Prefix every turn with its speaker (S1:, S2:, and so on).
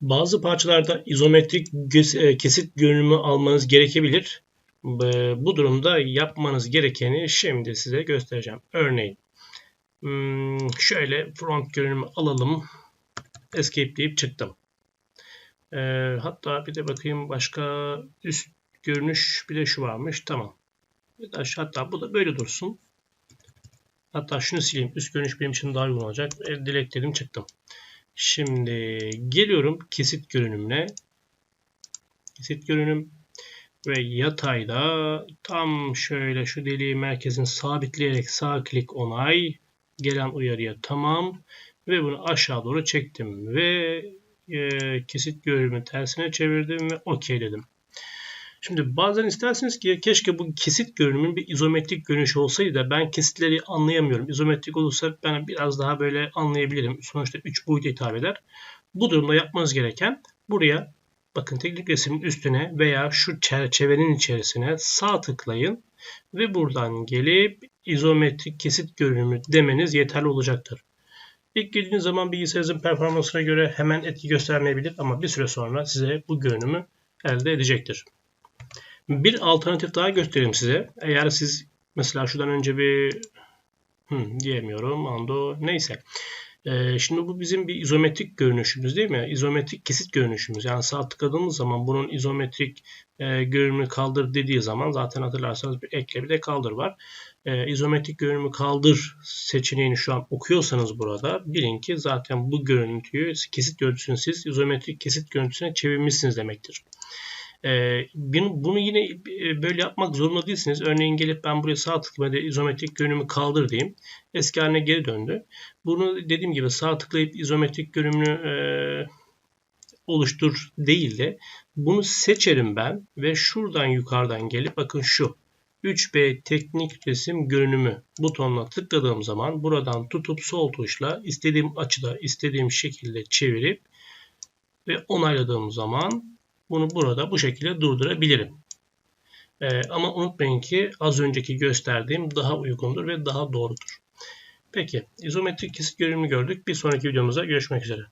S1: Bazı parçalarda izometrik e, kesit görünümü almanız gerekebilir. Bu durumda yapmanız gerekeni şimdi size göstereceğim. Örneğin hmm, şöyle front görünümü alalım. Escape deyip çıktım. Hatta bir de bakayım başka üst görünüş bir de şu varmış. Tamam. Hatta bu da böyle dursun. Hatta şunu sileyim. Üst görünüş benim için daha uygun olacak. E, Dilek dedim çıktım. Şimdi geliyorum kesit görünümüne. Kesit görünüm ve yatayda tam şöyle şu deliği merkezini sabitleyerek sağ klik onay gelen uyarıya tamam ve bunu aşağı doğru çektim ve e, kesit görünümü tersine çevirdim ve okey dedim. Şimdi bazen isterseniz ki keşke bu kesit görünümün bir izometrik görünüşü olsaydı da ben kesitleri anlayamıyorum. İzometrik olursa ben biraz daha böyle anlayabilirim. Sonuçta 3 boyuta hitap eder. Bu durumda yapmanız gereken buraya bakın teknik resmin üstüne veya şu çerçevenin içerisine sağ tıklayın ve buradan gelip izometrik kesit görünümü demeniz yeterli olacaktır. İlk girdiğiniz zaman bilgisayarınızın performansına göre hemen etki göstermeyebilir ama bir süre sonra size bu görünümü elde edecektir. Bir alternatif daha göstereyim size. Eğer siz mesela şuradan önce bir hmm, diyemiyorum ando neyse. Ee, şimdi bu bizim bir izometrik görünüşümüz değil mi? İzometrik kesit görünüşümüz. Yani sağ tıkladığımız zaman bunun izometrik e, görünümü kaldır dediği zaman zaten hatırlarsanız bir ekle bir de kaldır var. E, izometrik görünümü kaldır seçeneğini şu an okuyorsanız burada bilin ki zaten bu görüntüyü kesit görüntüsünü siz izometrik kesit görüntüsüne çevirmişsiniz demektir. Ee, bunu, yine e, böyle yapmak zorunda değilsiniz. Örneğin gelip ben buraya sağ tıklayıp izometrik görünümü kaldır diyeyim. Eski haline geri döndü. Bunu dediğim gibi sağ tıklayıp izometrik görünümünü e, oluştur değil de bunu seçerim ben ve şuradan yukarıdan gelip bakın şu 3B teknik resim görünümü butonuna tıkladığım zaman buradan tutup sol tuşla istediğim açıda istediğim şekilde çevirip ve onayladığım zaman bunu burada bu şekilde durdurabilirim. Ee, ama unutmayın ki az önceki gösterdiğim daha uygundur ve daha doğrudur. Peki izometrik kesit görünümü gördük. Bir sonraki videomuzda görüşmek üzere.